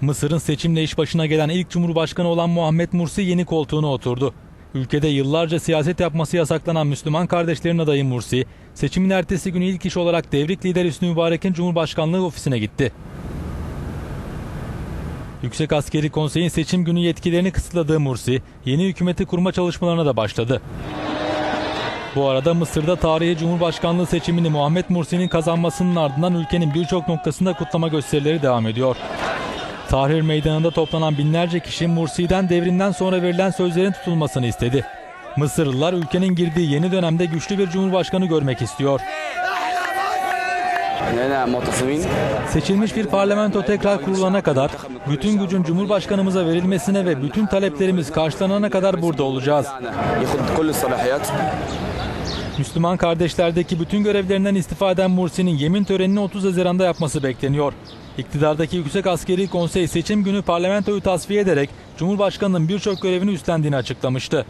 Mısır'ın seçimle iş başına gelen ilk cumhurbaşkanı olan Muhammed Mursi yeni koltuğuna oturdu. Ülkede yıllarca siyaset yapması yasaklanan Müslüman kardeşlerin adayı Mursi, seçimin ertesi günü ilk iş olarak devrik lider Hüsnü Mübarek'in Cumhurbaşkanlığı ofisine gitti. Yüksek Askeri Konsey'in seçim günü yetkilerini kısıtladığı Mursi, yeni hükümeti kurma çalışmalarına da başladı. Bu arada Mısır'da tarihi Cumhurbaşkanlığı seçimini Muhammed Mursi'nin kazanmasının ardından ülkenin birçok noktasında kutlama gösterileri devam ediyor. Tahrir Meydanı'nda toplanan binlerce kişi Mursi'den devrinden sonra verilen sözlerin tutulmasını istedi. Mısırlılar ülkenin girdiği yeni dönemde güçlü bir cumhurbaşkanı görmek istiyor. Seçilmiş bir parlamento tekrar kurulana kadar bütün gücün Cumhurbaşkanımıza verilmesine ve bütün taleplerimiz karşılanana kadar burada olacağız. Müslüman kardeşlerdeki bütün görevlerinden istifaden Mursi'nin yemin törenini 30 Haziran'da yapması bekleniyor. İktidardaki Yüksek Askeri Konsey seçim günü parlamentoyu tasfiye ederek Cumhurbaşkanı'nın birçok görevini üstlendiğini açıklamıştı.